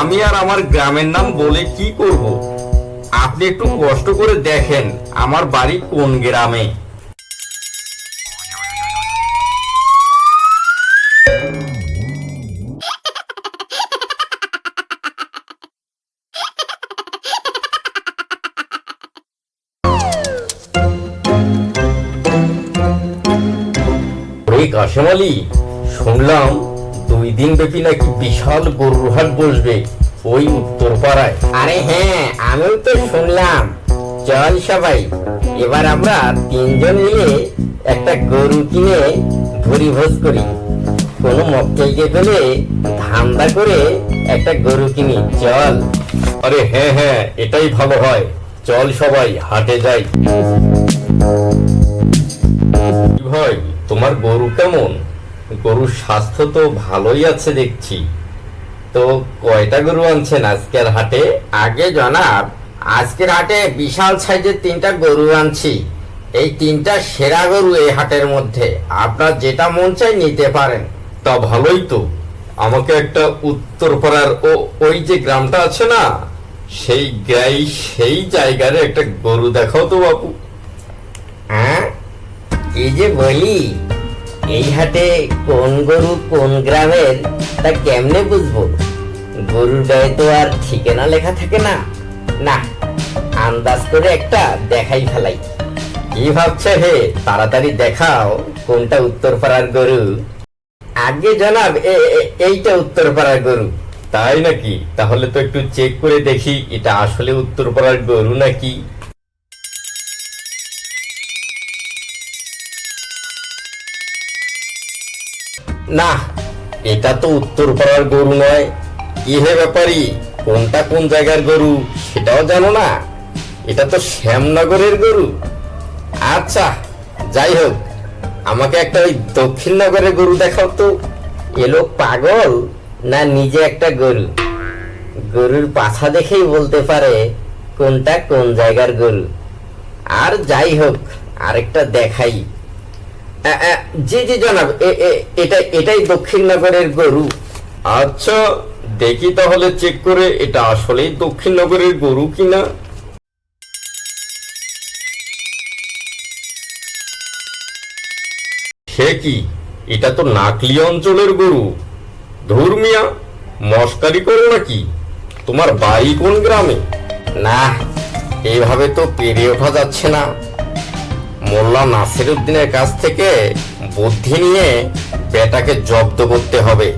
আমি আর আমার গ্রামের নাম বলে কি করব? আপনি একটু কষ্ট করে দেখেন আমার বাড়ি কোন গ্রামে। কাশেম আলী, শুনলাম দুই দিন ব্যাপী নাকি বিশাল গরুর হাট বসবে ওই উত্তর পাড়ায় আরে হ্যাঁ আমিও তো শুনলাম। চল সবাই এবার আমরা তিনজন মিলে একটা গরু কিনে ভুরি ভোজ করি। কোনো মক্কেলকে পেলে ধান্দা করে একটা গরু কিনি চল। আরে হ্যাঁ হ্যাঁ এটাই ভালো হয়। চল সবাই হাটে যাই। কি ভাই তোমার গরু কেমন? গরুর স্বাস্থ্য তো ভালোই আছে দেখছি। তো কয়টা গরু আনছেন আজকের হাটে? আগে জনাব আজকের হাটে বিশাল সাইজের তিনটা গরু আনছি। এই তিনটা সেরা গরু এই হাটের মধ্যে। আপনার যেটা মন চাই নিতে পারেন। তা ভালোই তো। আমাকে একটা উত্তর উত্তরপাড়ার ও ওই যে গ্রামটা আছে না সেই গাই সেই জায়গার একটা গরু দেখাও তো বাপু। হ্যাঁ? এই যে বলি এই হাটে কোন গরু কোন গ্রামের, তা কেমনে বুঝব? গরুর গায়ে তো আর ঠিকানা লেখা থাকে না। না, আন্দাজ করে একটা দেখাই ফেলাই। কি ভাবছে হে? তাড়াতাড়ি দেখাও কোনটা উত্তরপাড়ার গরু। আগে জনাব এইটা উত্তরপাড়ার গরু। তাই নাকি? তাহলে তো একটু চেক করে দেখি, এটা আসলে উত্তরপাড়ার গরু নাকি? না, এটা তো উত্তর পাড়ার গরু নয়। কি হে ব্যাপারি, কোনটা কোন জায়গার গরু সেটাও জানো না? এটা তো শ্যামনগরের গরু। আচ্ছা যাই হোক, আমাকে একটা ওই দক্ষিণনগরের গরু দেখাও তো। এলো পাগল না নিজে একটা গরু? গরুর পাছা দেখেই বলতে পারে কোনটা কোন জায়গার গরু। আর যাই হোক, আরেকটা দেখাই। জি জি জনাব এটা এটাই দক্ষিণনগরের গরু। আচ্ছা দেখি তাহলে চেক করে এটা আসলেই দক্ষিণনগরের গরু কিনা। সে কি? এটা তো নাকলি অঞ্চলের গরু। ধর্মিয়া মস্কারি করো নাকি? তোমার বাড়ি কোন গ্রামে? না এইভাবে তো পেরে ওঠা যাচ্ছে না। মোল্লা নাসির উদ্দিনের কাছ থেকে বুদ্ধি নিয়ে বেটাকে জব্দ করতে হবে।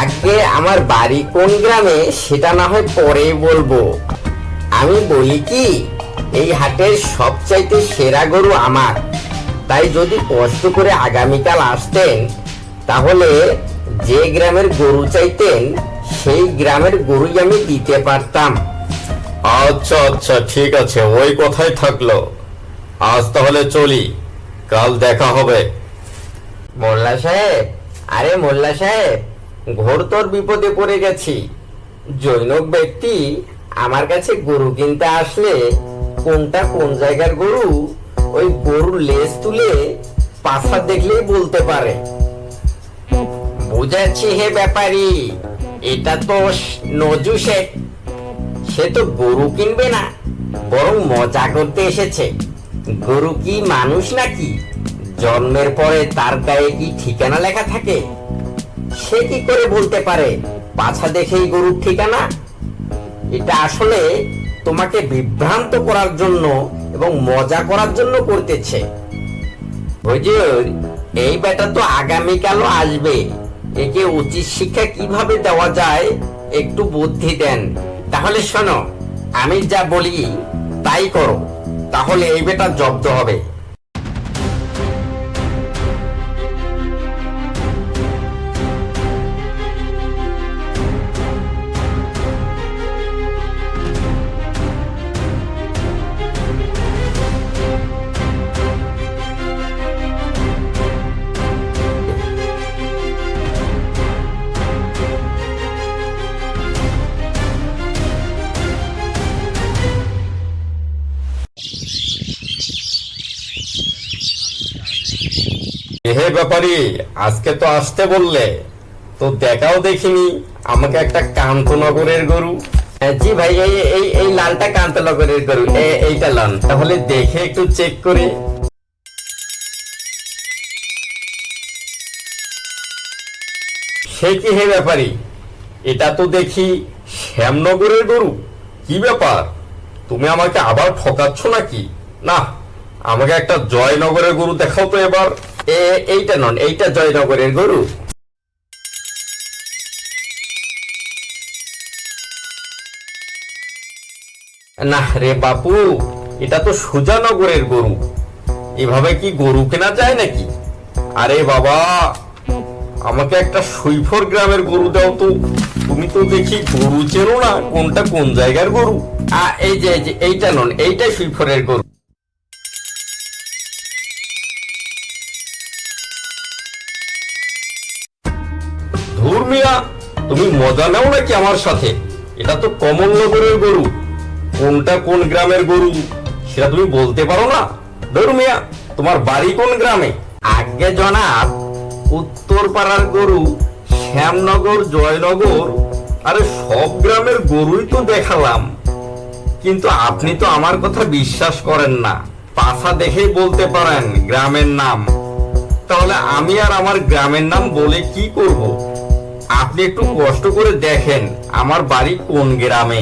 আগে আমার বাড়ি কোন গ্রামে, সেটা না হয় পরেই বলব। আমি বলি কি, এই হাটের সবচাইতে সেরা গরু আমার। তাই যদি কষ্ট করে আগামীকাল আসতেন, তাহলে যে গ্রামের গরু চাইতেন, সেই গ্রামের গরুই আমি দিতে পারতাম। আচ্ছা আচ্ছা ঠিক আছে, ওই কথাই থাকল। আজ তাহলে চলি। কাল দেখা হবে। মোল্লা সাহেব, আরে মোল্লা সাহেব, ঘোর তোর বিপদে পড়ে গেছি। জৈনক ব্যক্তি আমার কাছে গরু কিনতে আসলে কোনটা কোন জায়গার গরু, ওই গরুর লেজ তুলে পাছা দেখলেই বলতে পারে। বুঝাচ্ছি হে ব্যাপারি, এটা তো নজু শেখ। সে তো গরু কিনবে না, বরং মজা করতে এসেছে। গরু কি মানুষ নাকি? জন্মের পরে তার গায়ে কি ঠিকানা লেখা থাকে? সে কি করে বলতে পারে? পাছা দেখেই গরুর ঠিকানা? এটা আসলে তোমাকে বিভ্রান্ত করার জন্য এবং মজা করার জন্য করতেছে। হুজুর, এই বেটা তো আগামীকালও আসবে। একে উচিত শিক্ষা কীভাবে দেওয়া যায় একটু বুদ্ধি দেন। তাহলে শোনো, আমি যা বলি তাই করো। তাহলে এই বেটা জব্দ হবে। হে ব্যাপারি আজকে তো আসতে বললে। তো দেখাও দেখিনি আমাকে একটা কান্তনগরের গরু। হ্যাঁ, জি ভাই এই এই এই লালটা কান্তনগরের গরু। এইটা লন তাহলে দেখে একটু চেক করে। সে কি হে ব্যাপারী? এটা তো দেখি শ্যামনগরের গরু। কি ব্যাপার? তুমি আমাকে আবার ঠকাচ্ছ নাকি? না আমাকে একটা জয়নগরের গরু দেখাও তো এবার। এইটা নন, এইটা জয়নগরের গরু। না রে বাপু, এটা তো সুজানগরের গরু। এভাবে কি গরু কেনা যায় নাকি? আরে বাবা, আমাকে একটা সুইফর গ্রামের গরু দাও তো। তুমি তো দেখি গরু চেনো না, কোনটা কোন জায়গার গরু? এই যে এই যে, এইটা নন, এইটাই সুইফরের গরু। ধর্মিয়া তুমি মজা নাও নাকি আমার সাথে? এটা তো কমলনগরের গরু। কোনটা কোন গ্রামের গরু? সেটা তুমি বলতে পারো না। ধর্মিয়া তোমার বাড়ি কোন গ্রামে? আগে জনাব উত্তর পাড়ার গরু, শ্যামনগর, জয়নগর, আরে সব গ্রামের গরুই তো দেখালাম। কিন্তু আপনি তো আমার কথা বিশ্বাস করেন না। পাশা দেখেই বলতে পারেন গ্রামের নাম। তাহলে আমি আর আমার গ্রামের নাম বলে কি করব? আপনি একটু কষ্ট করে দেখেন আমার বাড়ি কোন গ্রামে।